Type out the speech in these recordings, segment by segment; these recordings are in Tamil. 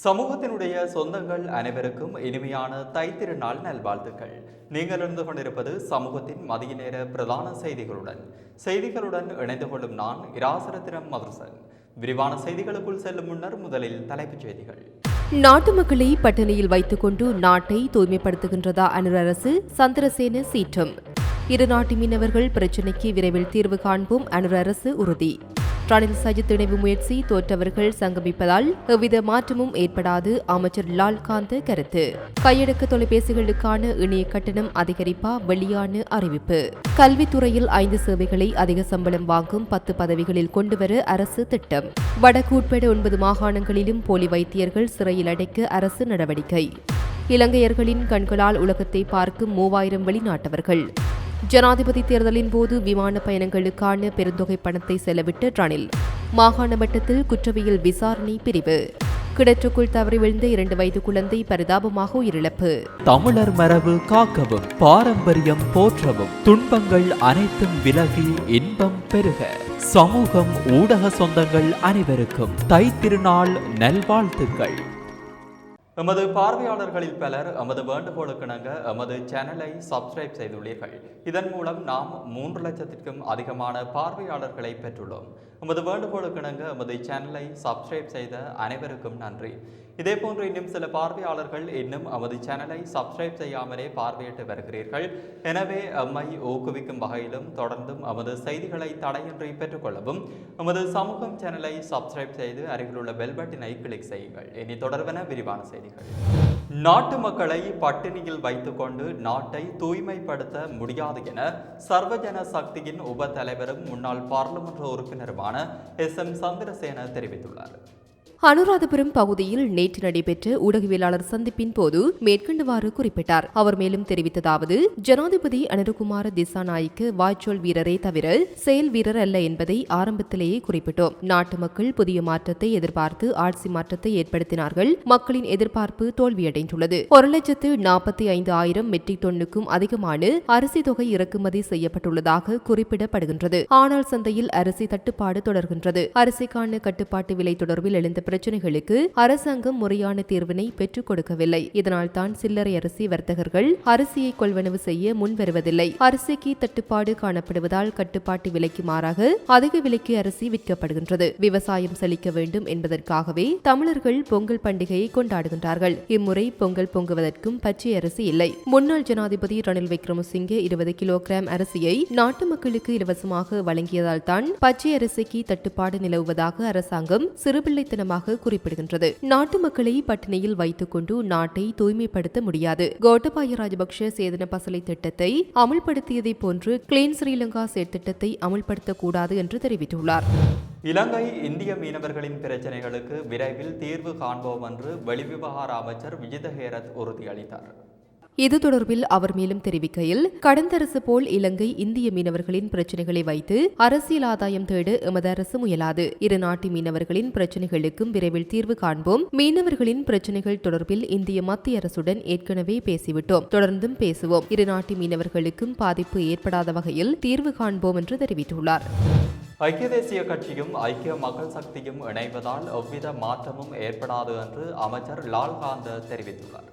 சமூகத்தினுடைய சொந்தங்கள் அனைவருக்கும் இனிமையான தைத்திருநாள் நல்வாழ்த்துக்கள். நீங்கள் இருந்து கொண்டிருப்பது சமூகத்தின் மதிய நேர பிரதான செய்திகளுடன். செய்திகளுடன் இணைந்து கொள்ளும் நான் இராசரத்திரம் மதுரசன். விரிவான செய்திகளுக்குள் செல்லும் முன்னர் முதலில் தலைப்புச் செய்திகள். நாட்டு மக்களை பட்டினியில் வைத்துக்கொண்டு நாட்டை தூய்மைப்படுத்துகின்றதா அனுர் அரசு சந்திரசேன சீற்றம். இரு நாட்டு மீனவர்கள் பிரச்சினைக்கு விரைவில் தீர்வு காண்போம் அனுர் அரசு உறுதி. ரணில் சஜித் இணைவு முயற்சி தோற்றவர்கள் சங்கமிப்பதால் எவ்வித மாற்றமும் ஏற்படாது அமைச்சர் லால்காந்த கருத்து. கையடக்க தொலைபேசிகளுக்கான இணைய கட்டணம் அதிகரிப்பா வெளியான அறிவிப்பு. கல்வித்துறையில் ஐந்து சேவைகளை அதிக சம்பளம் வாங்கும் பத்து பதவிகளில் கொண்டுவர அரசு திட்டம். வடக்கு உட்பட ஒன்பது மாகாணங்களிலும் போலி வைத்தியர்கள் சிறையில் அடைக்க அரசு நடவடிக்கை. இலங்கையர்களின் கண்களால் உலகத்தை பார்க்கும் மூவாயிரம் வெளிநாட்டவர்கள். ஜனாதிபதி தேர்தலின் போது விமான பயணங்களுக்கான பெருந்தொகை பணத்தை செலவிட்ட ரணில். மாகாண மட்டத்தில் குற்றவியல் விசாரணை பிரிவு. கிணற்றுக்குள் தவறி விழுந்த இரண்டு வயது குழந்தை பரிதாபமாக உயிரிழப்பு. தமிழர் மரபு காக்கவும் பாரம்பரியம் போற்றவும் துன்பங்கள் அனைத்தும் விலகி இன்பம் பெருக. சமூகம் ஊடக சொந்தங்கள் அனைவருக்கும் தைத்திருநாள் நல்வாழ்த்துக்கள். எமது பார்வையாளர்களில் பலர் எமது வேண்டுகோளுக்கிணங்க எமது சேனலை சப்ஸ்கிரைப் செய்துள்ளீர்கள். இதன் மூலம் நாம் மூன்று லட்சத்திற்கும் அதிகமான பார்வையாளர்களை பெற்றுள்ளோம். எமது வேண்டுகோளுக்கிணங்க எமது சேனலை சப்ஸ்கிரைப் செய்த அனைவருக்கும் நன்றி. இதேபோன்று இன்னும் சில பார்வையாளர்கள் இன்னும் எமது சேனலை சப்ஸ்கிரைப் செய்யாமலே பார்வையிட்டு வருகிறீர்கள். எனவே எம்மை ஊக்குவிக்கும் வகையிலும் தொடர்ந்தும் எமது செய்திகளை தடையின்றி பெற்றுக்கொள்ளவும் நமது சமூகம் சேனலை சப்ஸ்கிரைப் செய்து அருகிலுள்ள பெல் பட்டினை கிளிக் செய்யுங்கள். இனி தொடர்பென விரிவான செய்திகள். நாட்டு மக்களை பட்டினியில் வைத்துக்கொண்டு நாட்டை தூய்மைப்படுத்த முடியாது என சர்வஜன சக்தியின் உப தலைவரும் முன்னாள் பாராளுமன்ற உறுப்பினருமான எஸ் எம் சந்திரசேன தெரிவித்துள்ளார். அனுராதபுரம் பகுதியில் நேற்று நடைபெற்ற ஊடகவியலாளர் சந்திப்பின் போது மேற்கண்டவாறு குறிப்பிட்டார். அவர் மேலும் தெரிவித்ததாவது ஜனாதிபதி அனுரகுமார திசாநாய்க்கு வாய்ச்சொல் வீரரே தவிர செயல் வீரர் அல்ல என்பதை ஆரம்பத்திலேயே குறிப்பிட்டோம். நாட்டு மக்கள் புதிய மாற்றத்தை எதிர்பார்த்து ஆட்சி மாற்றத்தை ஏற்படுத்தினார்கள். மக்களின் எதிர்பார்ப்பு தோல்வியடைந்துள்ளது. ஒரு லட்சத்து நாற்பத்தி ஐந்து ஆயிரம் மெட்ரிக் டன்னுக்கும் அதிகமான அரிசி தொகை இறக்குமதி செய்யப்பட்டுள்ளதாக குறிப்பிடப்படுகின்றது. ஆனால் சந்தையில் அரிசி தட்டுப்பாடு தொடர்கின்றது. அரிசிக்கான கட்டுப்பாட்டு விலை தொடர்பில் எழுந்த பிரச்சினைகளுக்கு அரசாங்கம் முறையான தீர்வினை பெற்றுக் கொடுக்கவில்லை. இதனால் தான் சில்லறை அரிசி வர்த்தகர்கள் அரிசியை கொள்வனவு செய்ய முன்வருவதில்லை. அரிசிக்கு தட்டுப்பாடு காணப்படுவதால் கட்டுப்பாட்டு விலைக்கு மாறாக அதிக விலைக்கு அரிசி விற்கப்படுகின்றது. விவசாயம் செழிக்க வேண்டும் என்பதற்காகவே தமிழர்கள் பொங்கல் பண்டிகையை கொண்டாடுகின்றார்கள். இம்முறை பொங்கல் பொங்குவதற்கும் பச்சை அரிசி இல்லை. முன்னாள் ஜனாதிபதி ரணில் விக்ரமசிங்கே இருபது கிலோகிராம் அரிசியை நாட்டு மக்களுக்கு இலவசமாக வழங்கியதால் தான் பச்சை அரிசிக்கு தட்டுப்பாடு நிலவுவதாக அரசாங்கம் சிறுபிள்ளைத்தனமாக இருப்பதாக குறிப்பிடுகின்றது. நாட்டு மக்களை பட்டினியில் வைத்துக் கொண்டு நாட்டை தூய்மைப்படுத்த முடியாது. கோட்டபாய ராஜபக்ஷ சேதன பசலை திட்டத்தை அமுல்படுத்தியதை போன்று கிளீன் ஸ்ரீலங்கா செயற்திட்டத்தை அமல்படுத்தக்கூடாது என்று தெரிவித்துள்ளார். இலங்கை இந்திய மீனவர்களின் பிரச்சனைகளுக்கு விரைவில் தீர்வு காண்போம் என்று வெளிவிவகார அமைச்சர் விஜித ஹேரத் உறுதியளித்தார். இது தொடர்பில் அவர் மேலும் தெரிவிக்கையில் கடந்த அரசு போல் இலங்கை இந்திய மீனவர்களின் பிரச்சினைகளை வைத்து அரசியல் ஆதாயம் தேட எமது அரசு முயலாது. இரு நாட்டு மீனவர்களின் பிரச்சினைகளுக்கும் விரைவில் தீர்வு காண்போம். மீனவர்களின் பிரச்சினைகள் தொடர்பில் இந்திய மத்திய அரசுடன் ஏற்கனவே பேசிவிட்டோம். தொடர்ந்தும் பேசுவோம். இரு நாட்டு மீனவர்களுக்கும் பாதிப்பு ஏற்படாத வகையில் தீர்வு காண்போம் என்று தெரிவித்துள்ளார். ஐக்கிய தேசிய கட்சியும் ஐக்கிய மக்கள் சக்தியும் இணைவதால் எவ்வித மாற்றமும் ஏற்படாது என்று அமைச்சர் லால்காந்த தெரிவித்துள்ளார்.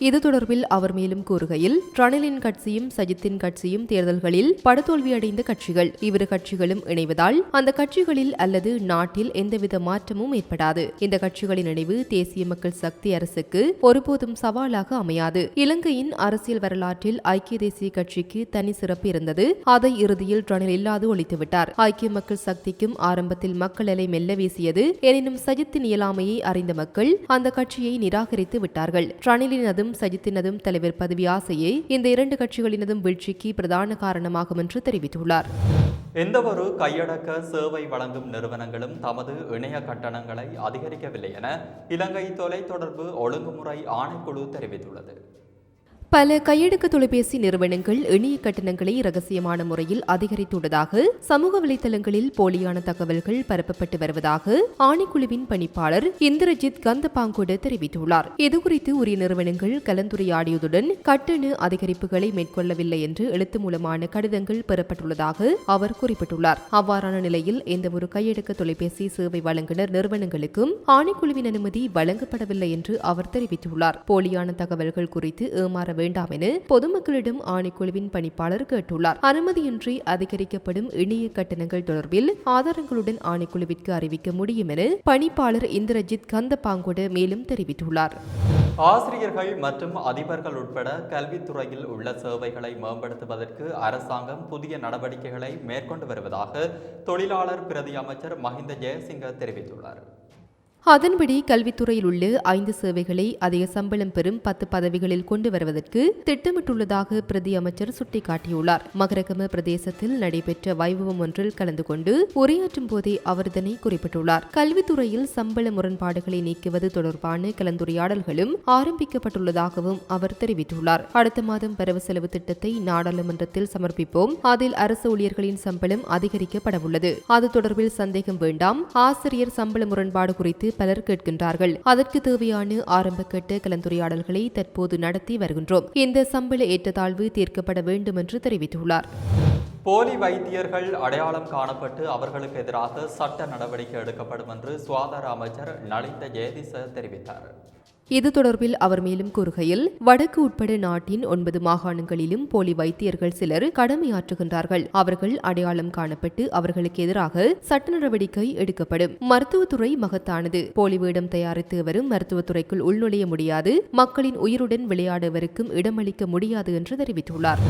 இது தொடர்பில் அவர் மேலும் கூறுகையில் ரணிலின் கட்சியும் சஜித்தின் கட்சியும் தேர்தல்களில் படுதோல்வியடைந்த கட்சிகள். இவ்விரு கட்சிகளும் இணைவதால் அந்த கட்சிகளில் அல்லது நாட்டில் எந்தவித மாற்றமும் ஏற்படாது. இந்த கட்சிகளின் இணைவு தேசிய மக்கள் சக்தி அரசுக்கு ஒருபோதும் சவாலாக அமையாது. இலங்கையின் அரசியல் வரலாற்றில் ஐக்கிய தேசிய கட்சிக்கு தனி சிறப்பு இருந்தது. அதை இறுதியில் ரணில் இல்லாது ஒழித்துவிட்டார். ஐக்கிய மக்கள் சக்திக்கும் ஆரம்பத்தில் மக்கள் அலை மெல்ல வீசியது. எனினும் சஜித்தின் இயலாமையை அறிந்த மக்கள் அந்த கட்சியை நிராகரித்து விட்டார்கள். ரணிலினதும் கட்சியினதும் சஜித்தினதும் தலைவர் பதவி ஆசையே இந்த இரண்டு கட்சிகளினதும் வீழ்ச்சிக்கு பிரதான காரணமாகும் என்று தெரிவித்துள்ளார். எந்தவொரு கையடக்க சேவை வழங்கும் நிறுவனங்களும் தமது இணைய கட்டணங்களை அதிகரிக்கவில்லை என இலங்கை தொலைத்தொடர்பு ஒழுங்குமுறை ஆணைக்குழு தெரிவித்துள்ளது. பல கையடக்க தொலைபேசி நிறுவனங்கள் இணைய கட்டணங்களை ரகசியமான முறையில் அதிகரித்துள்ளதாக சமூக வலைதளங்களில் போலியான தகவல்கள் பரப்பப்பட்டு வருவதாக ஆணைக்குழுவின் பணிப்பாளர் இந்திரஜித் கந்தபாங்குடு தெரிவித்துள்ளார். இதுகுறித்து உரிய நிறுவனங்கள் கலந்துரையாடியதுடன் கட்டண அதிகரிப்புகளை மேற்கொள்ளவில்லை என்று எழுத்து மூலமான கடிதங்கள் பெறப்பட்டுள்ளதாக அவர் குறிப்பிட்டுள்ளார். அவ்வாறான நிலையில் எந்தவொரு கையடக்க தொலைபேசி சேவை வழங்குனர் நிறுவனங்களுக்கும் ஆணைக்குழுவின் அனுமதி வழங்கப்படவில்லை என்று அவர் தெரிவித்துள்ளார். போலியான தகவல்கள் குறித்து ஏமாற வேண்டாம் என பொதுமக்களிடம் ஆணைக்குழுவின் பணிப்பாளர் கேட்டுள்ளார். அனுமதியின்றி அதிகரிக்கப்படும் இணைய கட்டணங்கள் தொடர்பில் ஆதாரங்களுடன் ஆணைக்குழுவிற்கு அறிவிக்க முடியும் என பணிப்பாளர் இந்திரஜித் கந்தபாங்கோடு மேலும் தெரிவித்துள்ளார். ஆசிரியர்கள் மற்றும் அதிபர்கள் உட்பட கல்வித்துறையில் உள்ள சேவைகளை மேம்படுத்துவதற்கு அரசாங்கம் புதிய நடவடிக்கைகளை மேற்கொண்டு வருவதாக தொழிலாளர் பிரதி அமைச்சர் மஹிந்த ஜெயசிங்க தெரிவித்துள்ளார். அதன்படி கல்வித்துறையில் உள்ள ஐந்து சேவைகளை அதிக சம்பளம் பெறும் பத்து பதவிகளில் கொண்டு வருவதற்கு திட்டமிட்டுள்ளதாக பிரதி அமைச்சர் சுட்டிக்காட்டியுள்ளார். மகரகம பிரதேசத்தில் நடைபெற்ற வைபவம் ஒன்றில் கலந்து கொண்டு உரையாற்றும் போதே அவர் இதனை குறிப்பிட்டுள்ளார். கல்வித்துறையில் சம்பள முரண்பாடுகளை நீக்குவது தொடர்பான கலந்துரையாடல்களும் ஆரம்பிக்கப்பட்டுள்ளதாகவும் அவர் தெரிவித்துள்ளார். அடுத்த மாதம் வரவு செலவு திட்டத்தை நாடாளுமன்றத்தில் சமர்ப்பிப்போம். அதில் அரசு ஊழியர்களின் சம்பளம் அதிகரிக்கப்படவுள்ளது. அது தொடர்பில் சந்தேகம் வேண்டாம். ஆசிரியர் சம்பள முரண்பாடு குறித்து பலர் கேட்கின்றார்கள். அதற்கு தேவையான ஆரம்ப கட்ட கலந்துரையாடல்களை தற்போது நடத்தி வருகின்றோம். இந்த சம்பள ஏற்றத்தாழ்வு தீர்க்கப்பட வேண்டும் என்று தெரிவித்துள்ளார். போலி வைத்தியர்கள் அடையாளம் காணப்பட்டு அவர்களுக்கு எதிராக சட்ட நடவடிக்கை எடுக்கப்படும் என்று சுகாதார அமைச்சர் நலிந்த ஜெயதிச தெரிவித்தார். இது தொடர்பில் அவர் மேலும் கூறுகையில் வடக்கு உட்பட நாட்டின் ஒன்பது மாகாணங்களிலும் போலி வைத்தியர்கள் சிலர் கடமையாற்றுகின்றார்கள். அவர்கள் அடையாளம் காணப்பட்டு அவர்களுக்கு எதிராக சட்ட நடவடிக்கை எடுக்கப்படும். மருத்துவத்துறை மகத்தானது. போலி வேடம் தயாரித்து வரும் மருத்துவத்துறைக்குள் உள்நுழைய முடியாது. மக்களின் உயிருடன் விளையாடுவருக்கும் இடமளிக்க முடியாது என்று தெரிவித்துள்ளார்.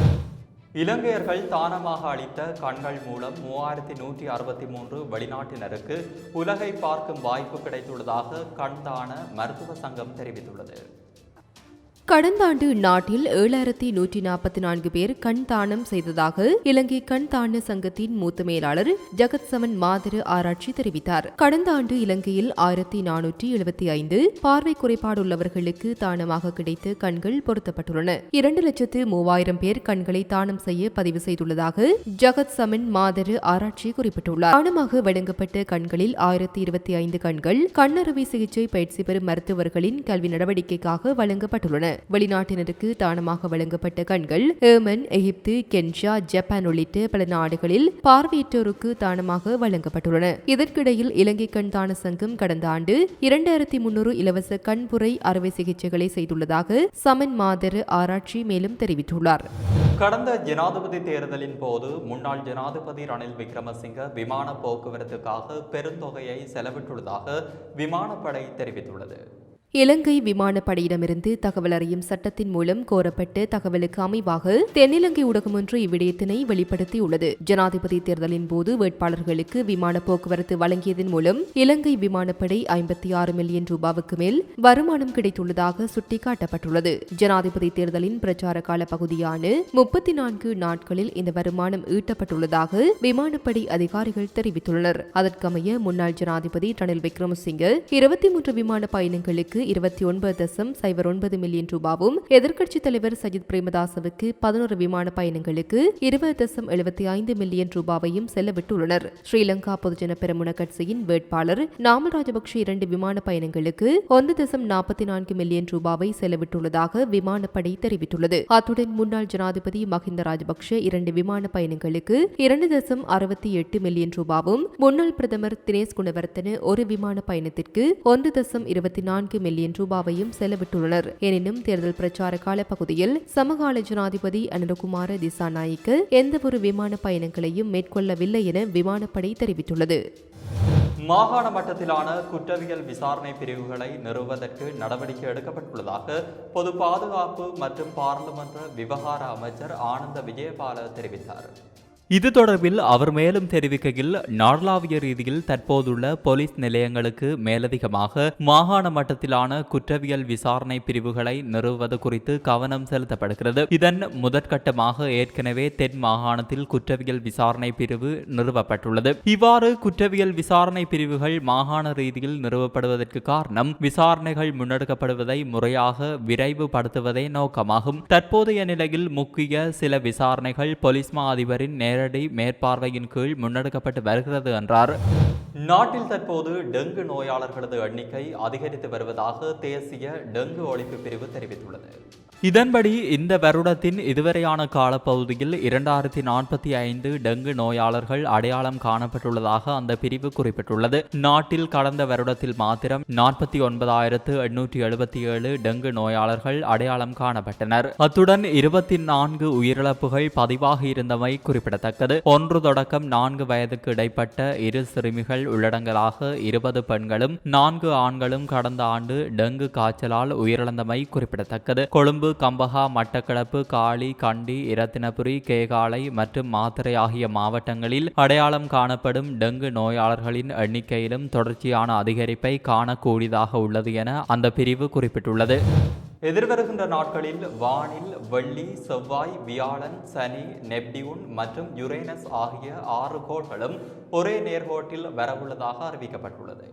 இலங்கையர்கள் தானமாக அளித்த கண்கள் மூலம் மூவாயிரத்தி நூற்றி அறுபத்தி மூன்று வெளிநாட்டினருக்கு உலகை பார்க்கும் வாய்ப்பு கிடைத்துள்ளதாக கண் தான மருத்துவ சங்கம் தெரிவித்துள்ளது. கடந்த ஆண்டு நாட்டில் ஏழாயிரத்தி நூற்றி நாற்பத்தி நான்கு பேர் கண் தானம் செய்ததாக இலங்கை கண் தான சங்கத்தின் மூத்த மேலாளர் ஜகத் சமன் மாதிரு ஆராய்ச்சி தெரிவித்தார். கடந்த ஆண்டு இலங்கையில் ஆயிரத்தி நானூற்றி எழுபத்தி ஐந்து பார்வை குறைபாடுள்ளவர்களுக்கு தானமாக கிடைத்த கண்கள் பொருத்தப்பட்டுள்ளன. இரண்டு லட்சத்து மூவாயிரம் பேர் கண்களை தானம் செய்ய பதிவு செய்துள்ளதாக ஜகத் சமன் மாதரு ஆராய்ச்சி குறிப்பிட்டுள்ளார். தானமாக வழங்கப்பட்ட கண்களில் ஆயிரத்தி இருபத்தி ஐந்து கண்கள் கண்ணறுவை சிகிச்சை பயிற்சி பெறும் மருத்துவர்களின் கல்வி நடவடிக்கைக்காக வழங்கப்பட்டுள்ளன. வெளிநாட்டினருக்கு தானமாக வழங்கப்பட்ட கண்கள் ஏமன் எகிப்து கென்ஷா ஜப்பான் உள்ளிட்ட பல நாடுகளில் பார்வையற்றோருக்கு தானமாக வழங்கப்பட்டுள்ளன. இதற்கிடையில் இலங்கை கண் தான சங்கம் கடந்த ஆண்டு இரண்டாயிரத்தி முன்னூறு இலவச கண்புரை அறுவை சிகிச்சைகளை செய்துள்ளதாக சமன் மாதர் ஆராய்ச்சி மேலும் தெரிவித்துள்ளார். கடந்த ஜனாதிபதி தேர்தலின் போது முன்னாள் ஜனாதிபதி ரணில் விக்ரமசிங்க விமான போக்குவரத்துக்காக பெருந்தொகையை செலவிட்டுள்ளதாக விமானப்படை தெரிவித்துள்ளது. இலங்கை விமானப்படையிடமிருந்து தகவல் அறியும் சட்டத்தின் மூலம் கோரப்பட்ட தகவலுக்கு அமைவாக தென்னிலங்கை ஊடகம் ஒன்று இவ்விடயத்தினை வெளிப்படுத்தியுள்ளது. ஜனாதிபதி தேர்தலின் போது வேட்பாளர்களுக்கு விமான போக்குவரத்து வழங்கியதன் மூலம் இலங்கை விமானப்படை ஐம்பத்தி ஆறு மில்லியன் ரூபாவுக்கு மேல் வருமானம் கிடைத்துள்ளதாக சுட்டிக்காட்டப்பட்டுள்ளது. ஜனாதிபதி தேர்தலின் பிரச்சார கால பகுதியான முப்பத்தி நான்கு நாட்களில் இந்த வருமானம் ஈட்டப்பட்டுள்ளதாக விமானப்படை அதிகாரிகள் தெரிவித்துள்ளனர். அதற்கமைய முன்னாள் ஜனாதிபதி ரணில் விக்ரமசிங்க இருபத்தி மூன்று விமான பயணங்களுக்கு இருபத்தி ஒன்பது தசம் சைபர் ஒன்பது மில்லியன் ரூபாவும் எதிர்க்கட்சித் தலைவர் சஜித் பிரேமதாசவுக்கு பதினோரு விமான பயணங்களுக்கு இருபது தசம் எழுபத்தி ஐந்து மில்லியன் ரூபாவையும் செலவிட்டுள்ளனர். ஸ்ரீலங்கா பொதுஜன பெரமுன கட்சியின் வேட்பாளர் நாமல் ராஜபக்ஷ இரண்டு விமான பயணங்களுக்கு ஒன்று தசம் நாற்பத்தி நான்கு மில்லியன் ரூபாவை செலவிட்டுள்ளதாக விமானப்படை தெரிவித்துள்ளது. அத்துடன் முன்னாள் ஜனாதிபதி மஹிந்த ராஜபக்ஷ இரண்டு விமான பயணங்களுக்கு இரண்டு தசம் அறுபத்தி எட்டு மில்லியன் ரூபாவும் முன்னாள் பிரதமர் தினேஷ் குணவர்த்தன ஒரு விமான பயணத்திற்கு ஒன்று தசம் இருபத்தி நான்கு மில்லியன் ரூபாவையும் செலவிட்டுள்ளனர். எனினும் தேர்தல் பிரச்சார காலப்பகுதியில் சமகால ஜனாதிபதி அனுரகுமார திசாநாயக்க எந்தவொரு விமான பயணங்களையும் மேற்கொள்ளவில்லை என விமானப்படை தெரிவித்துள்ளது. மாகாண மட்டத்திலான குற்றவியல் விசாரணை பிரிவுகளை நிறுவுவதற்கு நடவடிக்கை எடுக்கப்பட்டுள்ளதாக பொது பாதுகாப்பு மற்றும் பாராளுமன்ற விவகார அமைச்சர் ஆனந்த விஜயபால தெரிவித்தார். இது தொடர்பில் அவர் மேலும் தெரிவிக்கையில் நாடளாவிய ரீதியில் தற்போதுள்ள போலீஸ் நிலையங்களுக்கு மேலதிகமாக மாகாண மட்டத்திலான குற்றவியல் விசாரணை பிரிவுகளை நிறுவுவது குறித்து கவனம் செலுத்தப்படுகிறது. இதன் முதற்கட்டமாக ஏற்கனவே தென் மாகாணத்தில் குற்றவியல் விசாரணை பிரிவு நிறுவப்பட்டுள்ளது. இவ்வாறு குற்றவியல் விசாரணை பிரிவுகள் மாகாண ரீதியில் நிறுவப்படுவதற்கு காரணம் விசாரணைகள் முன்னெடுக்கப்படுவதை முறையாக விரைவுபடுத்துவதே நோக்கமாகும். தற்போதைய நிலையில் முக்கிய சில விசாரணைகள் பொலிஸ் மா அதிபரின் நேரடி மேற்பார்வையின் கீழ் முன்னெடுக்கப்பட்டு வருகிறது என்றார். நாட்டில் தற்போது டெங்கு நோயாளர்களது எண்ணிக்கை அதிகரித்து வருவதாக தேசிய டெங்கு ஒழிப்பு பிரிவு தெரிவித்துள்ளது. இதன்படி இந்த வருடத்தின் இதுவரையான காலப்பகுதியில் இரண்டாயிரத்தி நாற்பத்தி ஐந்து டெங்கு நோயாளர்கள் அடையாளம் காணப்பட்டுள்ளதாக அந்த பிரிவு குறிப்பிட்டுள்ளது. நாட்டில் கடந்த வருடத்தில் மாத்திரம் நாற்பத்தி ஒன்பதாயிரத்து எண்ணூற்றி எழுபத்தி ஏழு டெங்கு நோயாளர்கள் அடையாளம் காணப்பட்டனர். அத்துடன் இருபத்தி நான்கு உயிரிழப்புகள் பதிவாகி இருந்தமை குறிப்பிடத்தக்கது. ஒன்று தொடக்கம் நான்கு வயதுக்கு இடைப்பட்ட இரு சிறுமிகள் உள்ளடங்கலாக இருபது பெண்களும் நான்கு ஆண்களும் கடந்த ஆண்டு டெங்கு காய்ச்சலால் உயிரிழந்தமை குறிப்பிடத்தக்கது. கொழும்பு கம்பஹா மட்டக்களப்பு காளி கண்டி இரத்தினபுரி கேகாலை மற்றும் மாத்தரை ஆகிய மாவட்டங்களில் அடையாளம் காணப்படும் டெங்கு நோயாளர்களின் எண்ணிக்கையிலும் தொடர்ச்சியான அதிகரிப்பை காணக்கூடியதாக உள்ளது என அந்த பிரிவு குறிப்பிட்டுள்ளது. எதிர்வருகின்ற நாட்களில் வானில் வெள்ளி செவ்வாய் வியாழன் சனி நெப்டியூன் மற்றும் யுரேனஸ் ஆகிய ஆறு கோள்களும் ஒரே நேர்கோட்டில் வரவுள்ளதாக அறிவிக்கப்பட்டுள்ளது.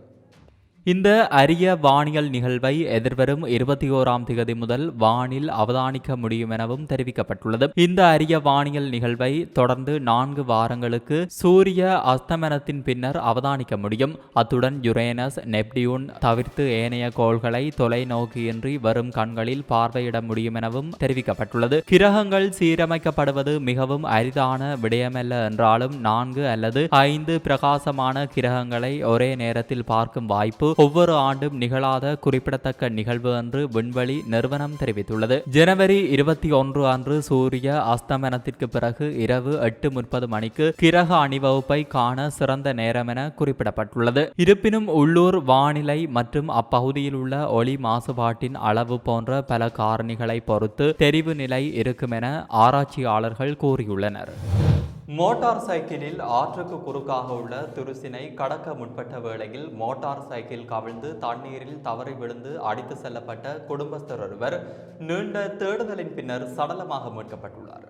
இந்த அரிய வானியல் நிகழ்வை எதிர்வரும் இருபத்தி ஓராம் திகதி முதல் வானில் அவதானிக்க முடியும் எனவும் தெரிவிக்கப்பட்டுள்ளது. இந்த அரிய வானியல் நிகழ்வை தொடர்ந்து நான்கு வாரங்களுக்கு சூரிய அஸ்தமனத்தின் பின்னர் அவதானிக்க முடியும். அத்துடன் யுரேனஸ் நெப்டியூன் தவிர்த்து ஏனைய கோள்களை தொலைநோக்கியின்றி வரும் கண்களில் பார்வையிட முடியும் எனவும் தெரிவிக்கப்பட்டுள்ளது. கிரகங்கள் சீரமைக்கப்படுவது மிகவும் அரிதான விடயமல்ல என்றாலும் நான்கு அல்லது ஐந்து பிரகாசமான கிரகங்களை ஒரே நேரத்தில் பார்க்கும் வாய்ப்பு ஒவ்வொரு ஆண்டும் நிகழாத குறிப்பிடத்தக்க நிகழ்வு என்று விண்வெளி நிறுவனம் தெரிவித்துள்ளது. ஜனவரி இருபத்தி ஒன்று அன்று சூரிய அஸ்தமனத்திற்கு பிறகு இரவு எட்டு முப்பது மணிக்கு கிரக அணிவகுப்பை காண சிறந்த நேரம் என குறிப்பிடப்பட்டுள்ளது. இருப்பினும் உள்ளூர் வானிலை மற்றும் அப்பகுதியில் உள்ள ஒளி மாசுபாட்டின் அளவு போன்ற பல காரணிகளை பொறுத்து தெரிவு நிலை இருக்கும் என ஆராய்ச்சியாளர்கள் கூறியுள்ளனர். மோட்டார் சைக்கிளில் ஆற்றுக்கு குறுக்காக உள்ள துருசினை கடக்க முற்பட்ட வேளையில் மோட்டார் சைக்கிள் கவிழ்ந்து தண்ணீரில் தவறி விழுந்து அடித்து செல்லப்பட்ட குடும்பஸ்தர் ஒருவர் நீண்ட தேடுதலின் பின்னர் சடலமாக மீட்கப்பட்டுள்ளார்.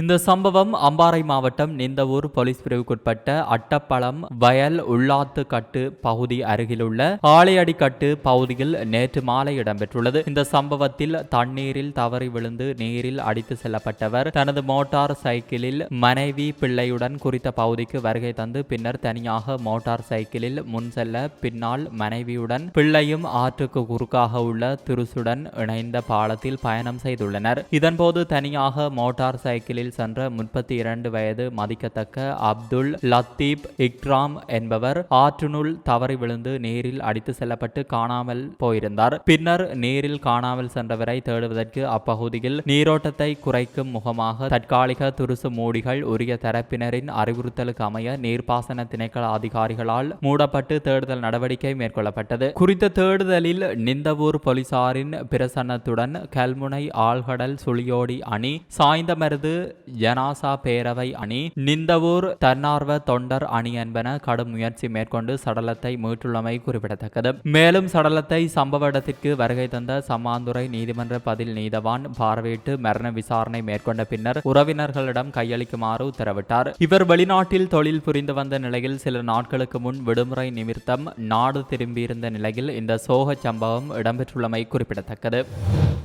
இந்த சம்பவம் அம்பாறை மாவட்டம் நிந்தவூர் போலீஸ் பிரிவுக்குட்பட்ட அட்டப்பழம் வயல் உள்ளாத்து கட்டு பகுதி அருகிலுள்ள ஆலையடிக்கட்டு பகுதியில் நேற்று மாலை இடம்பெற்றுள்ளது. இந்த சம்பவத்தில் தண்ணீரில் தவறி விழுந்து நீரில் அடித்து செல்லப்பட்டவர் தனது மோட்டார் சைக்கிளில் மனைவி பிள்ளையுடன் குறித்த பகுதிக்கு வருகை தந்து பின்னர் தனியாக மோட்டார் சைக்கிளில் முன் செல்ல பின்னால் மனைவியுடன் பிள்ளையும் ஆற்றுக்கு குறுக்காக உள்ள திருசுடன் இணைந்த பாலத்தில் பயணம் செய்துள்ளனர். இதன்போது தனியாக மோட்டார் சைக்கிளில் சென்ற முப்பத்தி இரண்டு வயது மதிக்கத்தக்க அப்துல் லத்தீப் இக்ராம் என்பவர் ஆற்றினுள் தவறி விழுந்து நீரில் அடித்து செல்லப்பட்டு காணாமல் போயிருந்தார். பின்னர் நேரில் காணாமல் சென்றவரை தேடுவதற்கு அப்பகுதியில் நீரோட்டத்தை குறைக்கும் முகமாக தற்காலிக துருசு மூடிகள் உரிய தரப்பினரின் அறிவுறுத்தலுக்கு அமைய நீர்ப்பாசன திணைக்கள அதிகாரிகளால் மூடப்பட்டு தேடுதல் நடவடிக்கை மேற்கொள்ளப்பட்டது. குறித்த தேடுதலில் நிந்தவூர் போலீசாரின் பிரசன்னத்துடன் கல்முனை ஆழ்கடல் சுழியோடி அணி சாய்ந்தமருது ஜனாசா பேரவை அணி நிந்தவூர் தன்னார்வ தொண்டர் அணி என்பன கடும் முயற்சி மேற்கொண்டு சடலத்தை மீட்டுள்ளமை குறிப்பிடத்தக்கது. மேலும் சடலத்தை சம்பவ இடத்திற்கு வருகை தந்த சம்மாந்துறை நீதிமன்ற பதில் நீதவான் பார்வையிட்டு மரண விசாரணை மேற்கொண்ட பின்னர் உறவினர்களிடம் கையளிக்குமாறு உத்தரவிட்டார். இவர் வெளிநாட்டில் தொழில் புரிந்து வந்த நிலையில் சில நாட்களுக்கு முன் விடுமுறை நிமித்தம் நாடு திரும்பியிருந்த நிலையில் இந்த சோக சம்பவம் இடம்பெற்றுள்ளமை குறிப்பிடத்தக்கது.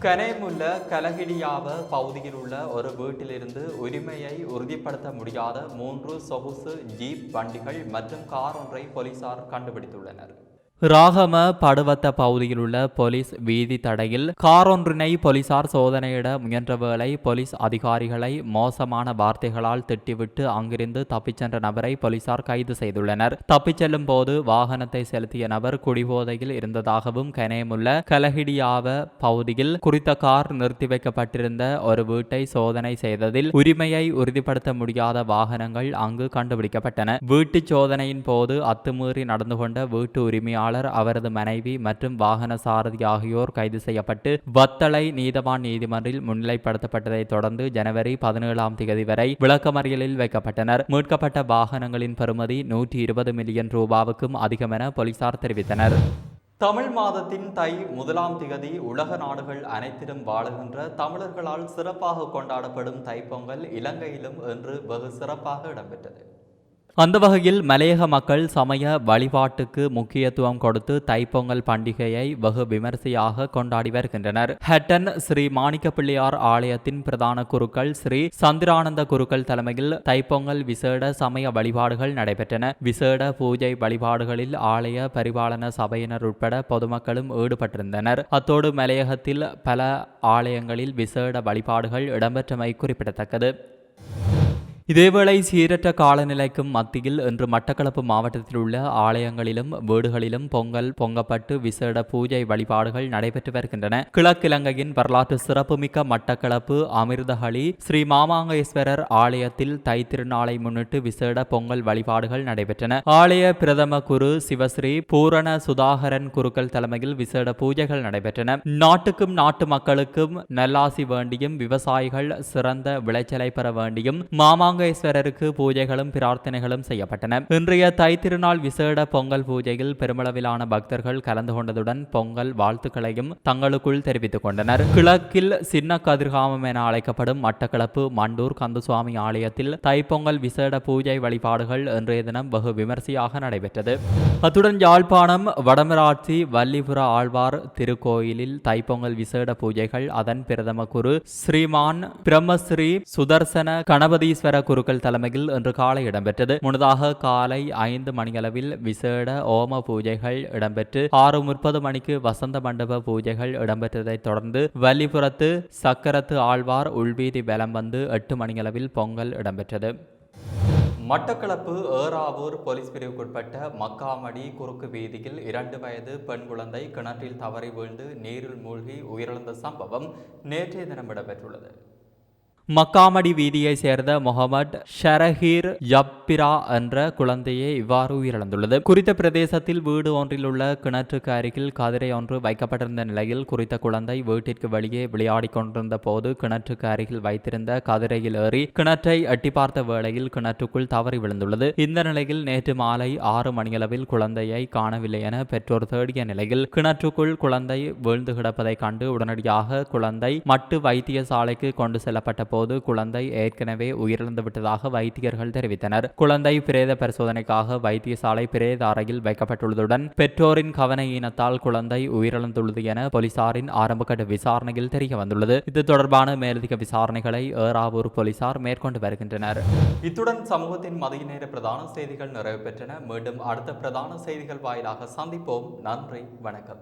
கனேமுல்ல கலகிடியாவ பகுதியில் உள்ள ஒரு வீட்டிலிருந்து உரிமையை உறுதிப்படுத்த முடியாத மூன்று சொகுசு ஜீப் வண்டிகள் மற்றும் கார் ஒன்றை போலீசார் கண்டுபிடித்துள்ளனர் ராகம படுவத்த பகுதியில் உள்ள போலீஸ் வீதி தடையில் காரொன்றினை போலீசார் சோதனையிட முயன்ற வேளை போலீஸ் அதிகாரிகளை மோசமான வார்த்தைகளால் திட்டிவிட்டு அங்கிருந்து தப்பிச் சென்ற நபரை போலீசார் கைது செய்துள்ளனர். தப்பிச் செல்லும் போது வாகனத்தை செலுத்திய நபர் குடிபோதையில் இருந்ததாகவும் கனயமுள்ள கலஹிடியாவ பகுதியில் குறித்த கார் நிறுத்தி வைக்கப்பட்டிருந்த ஒரு வீட்டை சோதனை செய்ததில் உரிமையை உறுதிப்படுத்த முடியாத வாகனங்கள் அங்கு கண்டுபிடிக்கப்பட்டன. வீட்டு சோதனையின் போது அத்துமீறி நடந்து கொண்ட வீட்டு உரிமையாளர் உரிமையாளர் அவரது மனைவி மற்றும் வாகன சாரதி ஆகியோர் கைது செய்யப்பட்டு வத்தளை நீதவான் நீதிமன்றில் முன்னிலைப்படுத்தப்பட்டதை தொடர்ந்து ஜனவரி பதினேழாம் தேதி வரை விளக்கமறியலில் வைக்கப்பட்டனர். மீட்கப்பட்ட வாகனங்களின் பெறுமதி நூற்றி இருபது மில்லியன் ரூபாவுக்கும் அதிகம் என போலீசார் தெரிவித்தனர். தமிழ் மாதத்தின் தை முதலாம் திகதி உலக நாடுகள் அனைத்திலும் வாழுகின்ற தமிழர்களால் சிறப்பாக கொண்டாடப்படும் தைப்பொங்கல் இலங்கையிலும் இன்று வெகு சிறப்பாக இடம்பெற்றது. அந்த வகையில் மலையக மக்கள் சமய வழிபாட்டுக்கு முக்கியத்துவம் கொடுத்து தைப்பொங்கல் பண்டிகையை வெகு விமரிசையாக கொண்டாடி வருகின்றனர். ஹட்டன் ஸ்ரீ மாணிக்க பிள்ளையார் ஆலயத்தின் பிரதான குருக்கள் ஸ்ரீ சந்திரானந்த குருக்கள் தலைமையில் தைப்பொங்கல் விசேட சமய வழிபாடுகள் நடைபெற்றன. விசேட பூஜை வழிபாடுகளில் ஆலய பரிபாலன சபையினர் உட்பட பொதுமக்களும் ஈடுபட்டிருந்தனர். அத்தோடு மலையகத்தில் பல ஆலயங்களில் விசேட வழிபாடுகள் இடம்பெற்றமை குறிப்பிடத்தக்கது. இதேவேளை சீரற்ற காலநிலைக்கும் மத்தியில் இன்று மட்டக்களப்பு மாவட்டத்தில் உள்ள ஆலயங்களிலும் வீடுகளிலும் பொங்கல் பொங்கப்பட்டு விசேட பூஜை வழிபாடுகள் நடைபெற்று வருகின்றன. கிழக்கிழங்கையின் வரலாற்று சிறப்புமிக்க மட்டக்களப்பு அமிர்தஹளி ஸ்ரீ மாமாங்கேஸ்வரர் ஆலயத்தில் தைத்திருநாளை முன்னிட்டு விசேட பொங்கல் வழிபாடுகள் நடைபெற்றன. ஆலய பிரதம குரு சிவஸ்ரீ பூரண சுதாகரன் குருக்கள் தலைமையில் விசேட பூஜைகள் நடைபெற்றன. நாட்டுக்கும் நாட்டு மக்களுக்கும் நல்லாசி வேண்டியும் விவசாயிகள் சிறந்த விளைச்சலை பெற வேண்டியும் மாமாங்க மாமாங்கேஸ்வரருக்கு பூஜைகளும் பிரார்த்தனைகளும் செய்யப்பட்டன. இன்றைய தை திருநாள் விசேட பொங்கல் பூஜையில் பெருமளவிலான பக்தர்கள் கலந்து கொண்டதுடன் பொங்கல் வாழ்த்துக்களையும் தங்களுக்குள் தெரிவித்துக் கொண்டனர். கிழக்கில் சின்ன கதிர்காமம் என அழைக்கப்படும் மட்டக்களப்பு மண்டூர் கந்தசுவாமி ஆலயத்தில் தைப்பொங்கல் விசேட பூஜை வழிபாடுகள் இன்றைய தினம் வெகு விமர்சையாக நடைபெற்றது. அத்துடன் யாழ்ப்பாணம் வடமராட்சி வல்லிபுர ஆழ்வார் திருக்கோயிலில் தைப்பொங்கல் விசேட பூஜைகள் அதன் பிரதம குரு ஸ்ரீமான் பிரம்மஸ்ரீ சுதர்சன கணபதீஸ்வர குருக்கள் தலைமையில் இன்று காலை இடம்பெற்றது. முன்னதாக காலை ஐந்து மணியளவில் விசேட ஓம பூஜைகள் இடம்பெற்று ஆறு முப்பது மணிக்கு வசந்த மண்டப பூஜைகள் இடம்பெற்றதைத் தொடர்ந்து வல்லிபுரத்து சக்கரத்து ஆழ்வார் உள்வீதி பலம் வந்து எட்டு மணியளவில் பொங்கல் இடம்பெற்றது. மட்டக்களப்பு ஏறாவூர் போலீஸ் பிரிவுக்குட்பட்ட மக்காமடி குறுக்கு வீதியில் இரண்டு வயது பெண் குழந்தை கிணற்றில் தவறி வீழ்ந்து நீரில் மூழ்கி உயிரிழந்த சம்பவம் நேற்றைய தினம் இடம்பெற்றுள்ளது. மக்காமடி வீதியை சேர்ந்த முகமது ஷரஹீர் யப்பிரா என்ற குழந்தையே இவ்வாறு உயிரிழந்துள்ளது. குறித்த பிரதேசத்தில் வீடு ஒன்றில் உள்ள கிணற்றுக்கு அருகில் கதிரை ஒன்று வைக்கப்பட்டிருந்த நிலையில் குறித்த குழந்தை வீட்டிற்கு வெளியே விளையாடிக் கொண்டிருந்த போது கிணற்றுக்கு அருகில் வைத்திருந்த கதிரையில் ஏறி கிணற்றை எட்டி பார்த்த வேளையில் கிணற்றுக்குள் தவறி விழுந்துள்ளது. இந்த நிலையில் நேற்று மாலை ஆறு மணியளவில் குழந்தையை காணவில்லை என பெற்றோர் தேடிய நிலையில் கிணற்றுக்குள் குழந்தை வீழ்ந்து கிடப்பதை கண்டு உடனடியாக குழந்தை மட்டு வைத்தியசாலைக்கு கொண்டு செல்லப்பட்ட போது குழந்தை ஏற்கனவே உயிரிழந்து விட்டதாக வைத்தியர்கள் தெரிவித்தனர். குழந்தை பிரேத பரிசோதனைக்காக வைத்தியசாலை பிரேத அறையில் வைக்கப்பட்டுள்ளதுடன் பெற்றோரின் கவன ஈனத்தால் குழந்தை உயிரிழந்துள்ளது என போலீசாரின் ஆரம்பகட்ட விசாரணையில் தெரிய வந்துள்ளது இது தொடர்பான மேலதிக விசாரணைகளை ஏறாவூர் போலீசார் மேற்கொண்டு வருகின்றனர். இத்துடன் சமூகத்தின் மதிய நேர பிரதான செய்திகள் நிறைவு பெற்றன. மீண்டும் அடுத்த பிரதான செய்திகள் வாயிலாக சந்திப்போம். நன்றி வணக்கம்.